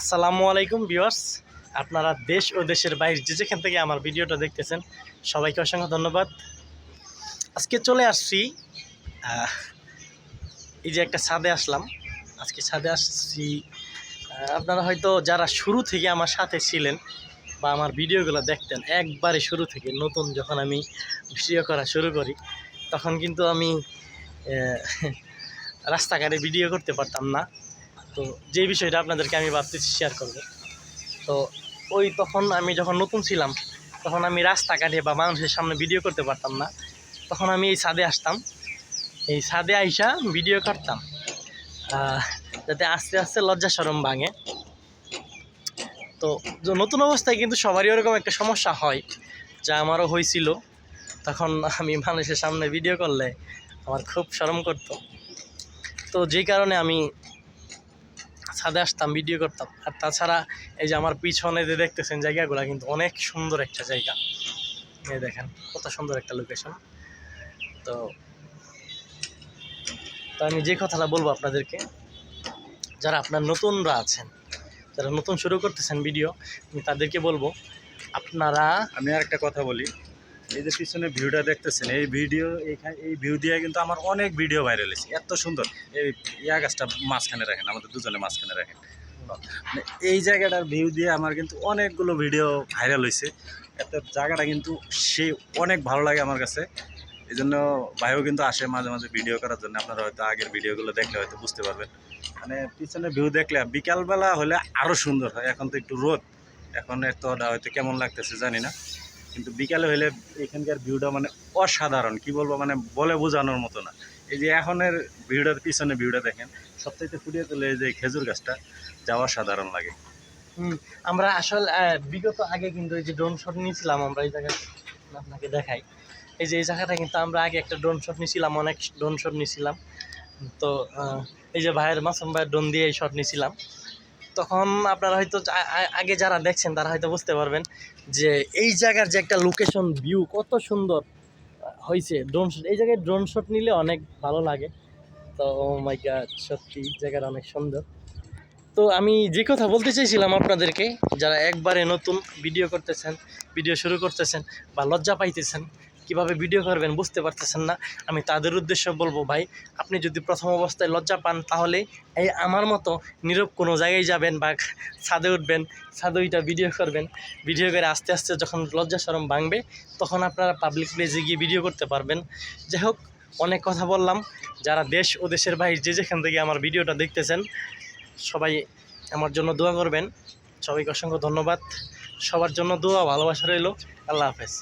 আসসালামু আলাইকুম ভিউয়ার্স। আপনারা দেশ ও দেশের বাইরে যে যেখান থেকে আমার ভিডিওটা দেখতেছেন, সবাইকে অসংখ্য ধন্যবাদ। আজকে চলে আসছি এই যে একটা ছাদে আসলাম। আজকে ছাদে আসছি আপনারা হয়তো যারা শুরু থেকে আমার সাথে ছিলেন বা আমার ভিডিওগুলো দেখতেন, একবারে শুরু থেকে, নতুন যখন আমি ভিডিও করা শুরু করি, তখন কিন্তু আমি রাস্তাঘাটে ভিডিও করতে পারতাম না। তো যে বিষয়টা আপনাদেরকে আমি ভাবতেছি শেয়ার করব। তো ওই তখন আমি যখন নতুন ছিলাম, তখন আমি রাস্তাঘাটে বা মানুষের সামনে ভিডিও করতে পারতাম না। তখন আমি এই ছাদে আসতাম। এই ছাদে আইসা ভিডিও করতাম। যাতে আস্তে আস্তে লজ্জা সরম ভাঙে। তো নতুন অবস্থায় কিন্তু সবারই ওরকম একটা সমস্যা হয়, যা আমারও হয়েছিল। তখন আমি মানুষের সামনে ভিডিও করলে আমার খুব শরম করতো। তো যেই কারণে আমি ছাদে আসতাম ভিডিও করতাম। আর তাছাড়া এই যে আমার পিছনে যে দেখতেছেন জায়গাগুলো কিন্তু অনেক সুন্দর একটা জায়গা। এই দেখেন, কত সুন্দর একটা লোকেশন তো তো আমি যে কথাটা বলব আপনাদেরকে, যারা আপনার নতুনরা আছেন, যারা নতুন শুরু করতেছেন ভিডিও আমি তাদেরকে বলব, আপনারা আমি আর একটা কথা বলি। এই যে পিছনে ভিউটা দেখতেছেন, এই ভিডিও এইখানে এই ভিউ দিয়ে কিন্তু আমার অনেক ভিডিও ভাইরাল হয়েছে। এত সুন্দর। এই ইয়া গাছটা মাঝখানে রাখেন, আমাদের দুজনে মাঝখানে রাখেন। মানে এই জায়গাটার ভিউ দিয়ে আমার কিন্তু অনেকগুলো ভিডিও ভাইরাল হয়েছে। এত জায়গাটা কিন্তু সে অনেক ভালো লাগে আমার কাছে। এই জন্য ভাইও কিন্তু আসে মাঝে মাঝে ভিডিও করার জন্য। আপনারা হয়তো আগের ভিডিওগুলো দেখলে হয়তো বুঝতে পারবেন। মানে পিছনে ভিউ দেখলে বিকালবেলা হলে আরও সুন্দর হয়। এখন তো একটু রোদ। এখন এতটা হয়তো কেমন লাগতেছে জানি না। কিন্তু বিকালে হলে এখানকার ভিউটা মানে অসাধারণ, কি বলব মানে বলে বোঝানোর মতো না। এই যে এখনের ভিউটার পিছনে ভিউটা দেখেন সবথেকে ফুটিয়ে তোলে এই যে খেজুর গাছটা, যা অসাধারণ লাগে। আমরা আসলে বিগত আগে কিন্তু এই যে ড্রোন শট নিয়েছিলাম আমরা, এই জায়গায় আপনাকে দেখাই। এই যে এই জায়গাটা কিন্তু আমরা আগে একটা ড্রোন শট নিয়েছিলাম, অনেক ড্রোন শট নিয়েছিলাম। তো এই যে ভাইয়ের মাসুম ভাইয়ের ড্রোন দিয়ে এই শট নিয়েছিলাম। তখন আপনারা হয়তো আগে যারা দেখছেন তারা হয়তো বুঝতে পারবেন যে এই জায়গার যে একটা লোকেশন ভিউ কত সুন্দর হয়েছে ড্রোন শট এই জায়গায় ড্রোন শট নিলে অনেক ভালো লাগে। তো মাই গড সত্যি জায়গাটা অনেক সুন্দর। তো আমি যে কথা বলতে চাইছিলাম আপনাদেরকে, যারা একবারে নতুন ভিডিও করতেছেন ভিডিও শুরু করতেছেন বা লজ্জা পাইতেছেন কীভাবে ভিডিও করবেন বুঝতে পারতেছেন না, আমি তাদের উদ্দেশ্য বলব, ভাই, আপনি যদি প্রথম অবস্থায় লজ্জা পান, তাহলে এই আমার মতো নীরব কোনো জায়গায় যাবেন বা ছাদে উঠবেন, ছাদে ওইটা ভিডিও করবেন। ভিডিও করে আস্তে আস্তে যখন লজ্জা সরম ভাঙবে, তখন আপনারা পাবলিক প্লেসে গিয়ে ভিডিও করতে পারবেন। যাই হোক, অনেক কথা বললাম। যারা দেশ ও দেশের বাইরে যে যেখান থেকে আমার ভিডিওটা দেখতেছেন, সবাই আমার জন্য দোয়া করবেন। সবাইকে অসংখ্য ধন্যবাদ। সবার জন্য দোয়া ভালোবাসা রইল। আল্লাহ হাফেজ।